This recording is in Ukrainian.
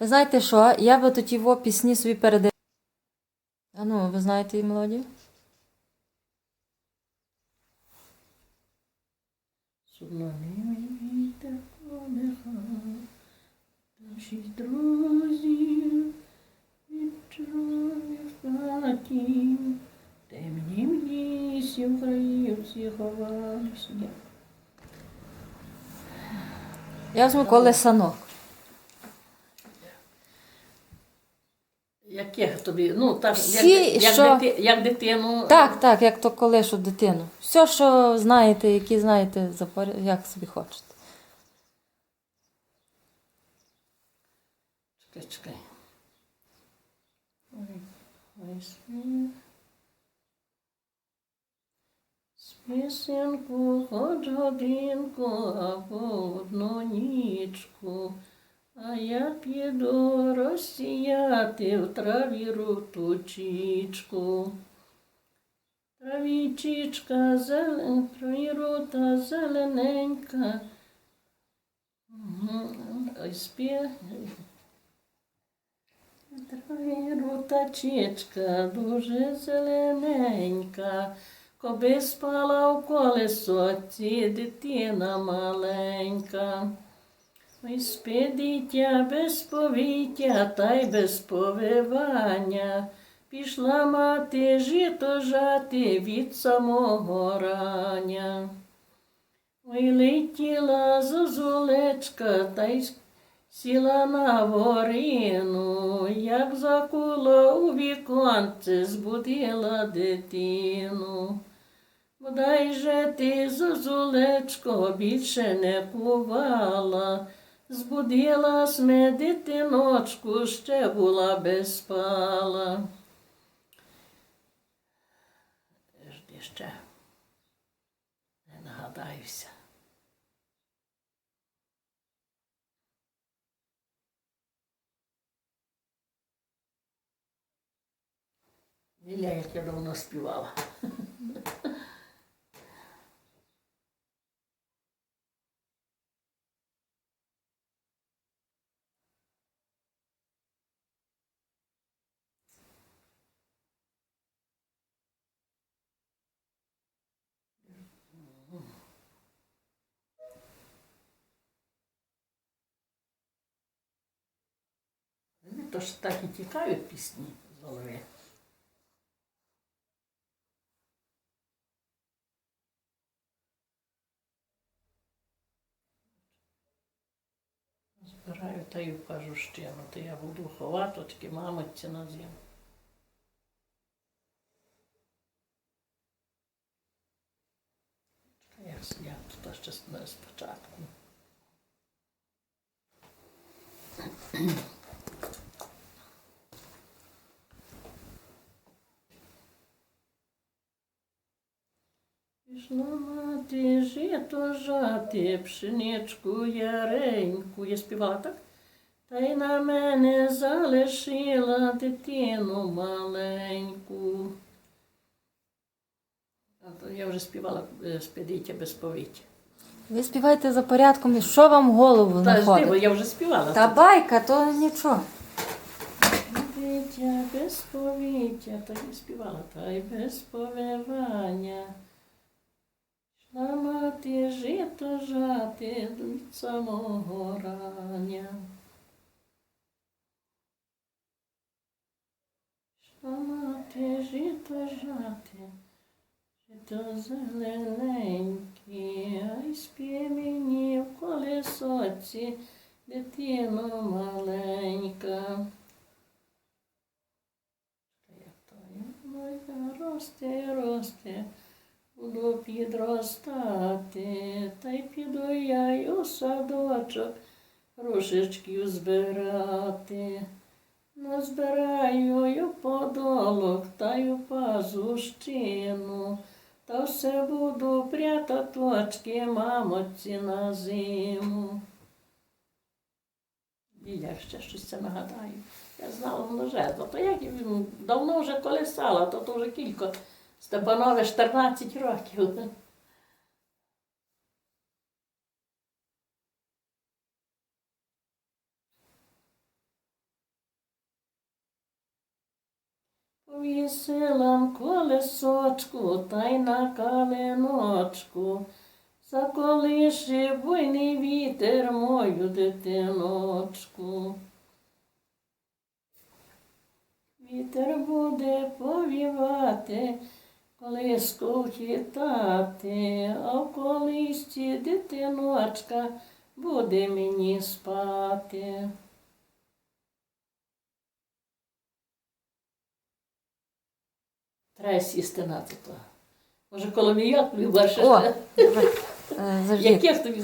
Ви знаєте що? Я би тоді в пісні собі передаю. А ну, ви знаєте її мелодію? Солов'їний вітер подиха, та шість друзів відчує в хаті, темні в лісі в краївці ховалися. Я візьму колесанок. Яких тобі, ну так, Всі, як, як, що- дити, як дитину. Так, так, як то колешу дитину. Все, що знаєте, які знаєте, як собі хочете. Чекай, чекай. Ой, ой, спи. Спи, синку, хоч годинку або одну нічку, а я піду розсіяти в траві рутучичку. Травічечка зелен, травірута зелененька. Ой, спи. Рутачечка дуже зелененька, коби спала в колесоці дитина маленька. Ой, спи дитя без повіття та й без повивання. Пішла мати жито жати від самого рання. Ой, летіла зозулечка та й Сіла на ворину, як закула у віконце, збудила дитину. Бодай же ти, зозулечко, більше не кувала, збудила сме дитиночку, ще була без спала. Жди ще, не нагадаюся. Ліля, як я давно співала. Вони то ж так і тікають пісні з голови. Збираю та й вкажу щину, то я буду ховати такі мамочці на зиму. Я, я тут ще спочатку. Пішла мати жито жати, пшеничку яреньку. Я співала так? Та й на мене залишила дитину маленьку. А то я вже співала е, спідіття без повіття. Ви співайте за порядком, і що вам в голову Та находить? я вже співала. Та байка, то нічого. Дитя без повіття, та й співала, та й без повивання. Мати жито жати від самого рання. Йшла мати жито жати, жито зелененьке, ай спі мені в колесоці, дитино маленька. Моя росте, росте, буду підростати, та й піду я й у садочок рушечків збирати. Назбираю й подолок та й у пазущину, та все буду прятаточки мамоці на зиму. І я ще щось це нагадаю. Я знала жезло. То як він давно вже колесала, то, то вже кілько. Степанове 14 років. Повісилам колесочку та й на калиночку, заколиши буйний вітер мою дитиночку. Вітер буде повівати колиску хитати, а в колисці дитиночка буде мені спати. Треба сісти на. Може, коломіяк любиш? О, е. Яких тобі